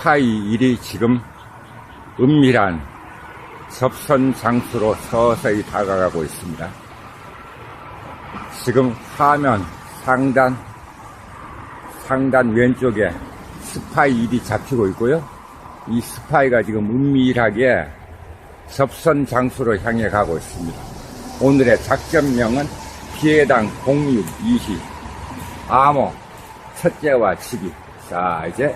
스파이 1이 지금 은밀한 접선 장소로 서서히 다가가고 있습니다. 지금 화면 상단, 상단 왼쪽에 스파이 1이 잡히고 있고요. 이 스파이가 지금 은밀하게 접선 장소로 향해 가고 있습니다. 오늘의 작전명은 피해당 공유 20, 암호, 첫째와 치기. 자, 이제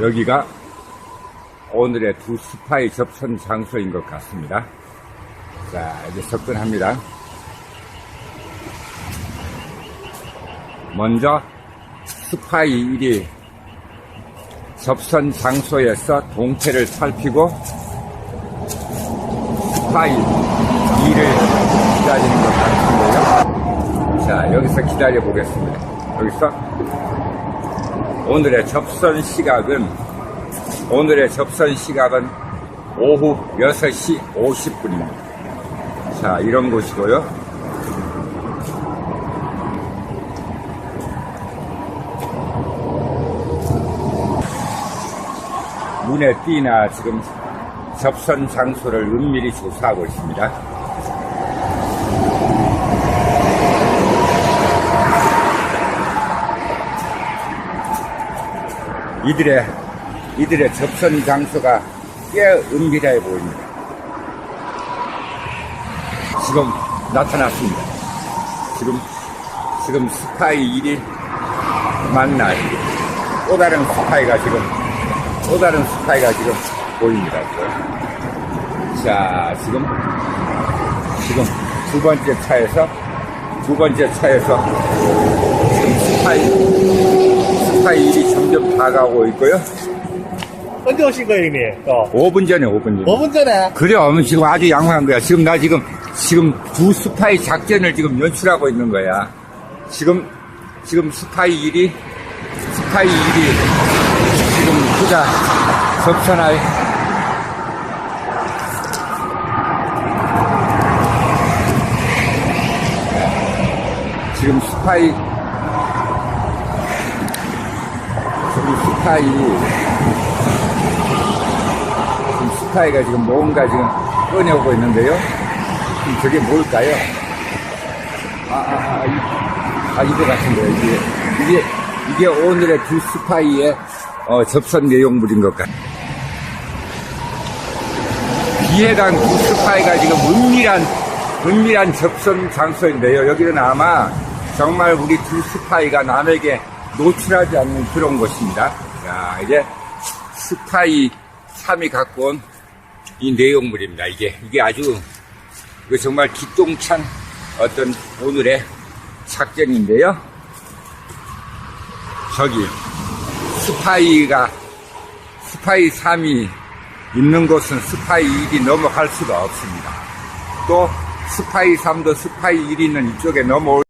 여기가 오늘의 두 스파이 접선 장소인 것 같습니다. 자, 이제 접근합니다. 먼저 스파이 1이 접선 장소에서 동태를 살피고 스파이 2를 기다리는 것 같은데요. 자, 여기서 기다려 보겠습니다. 여기서 오늘의 접선 시각은 오늘의 접선 시각은 오후 6시 50분입니다. 자, 이런 곳이고요. 눈에 띄나 지금 접선 장소를 은밀히 조사하고 있습니다. 이들의 이들의 접선 장소가 꽤 은밀해 보입니다. 지금 나타났습니다. 지금 지금 스파이 1이 만날 또 다른 스파이가 지금 또 다른 스파이가 지금 보입니다. 자 지금 지금 두 번째 차에서 두 번째 차에서 지금 스파이 스파이 1이 점점 다가오고 있고요. 언제 오신 거예요, 형님? 또. 5분 전에 5분 전에. 5분 전에? 그래, 어머, 지금 아주 양호한 거야. 지금 나 지금, 지금 두 스파이 작전을 지금 연출하고 있는 거야. 지금, 지금 스파이 1이, 스파이 1이 지금 그자 접선할, 지금 스파이, 지금 스파이, 지금 스파이가 지금 뭔가 지금 꺼내오고 있는데요. 저게 뭘까요? 아, 아, 아, 이, 아, 이거 같은 데요. 이게, 이게, 이게 오늘의 두 스파이의 어, 접선 내용물인 것 같아요. 비해당 두 스파이가 지금 은밀한, 은밀한 접선 장소인데요. 여기는 아마 정말 우리 두 스파이가 남에게 노출하지 않는 그런 곳입니다. 자, 이제 스파이 3이 갖고 온 이 내용물입니다. 이게, 이게 아주, 이거 정말 기똥찬 어떤 오늘의 작전인데요. 저기, 스파이가, 스파이 3이 있는 곳은 스파이 1이 넘어갈 수가 없습니다. 또, 스파이 3도 스파이 1이 있는 이쪽에 넘어올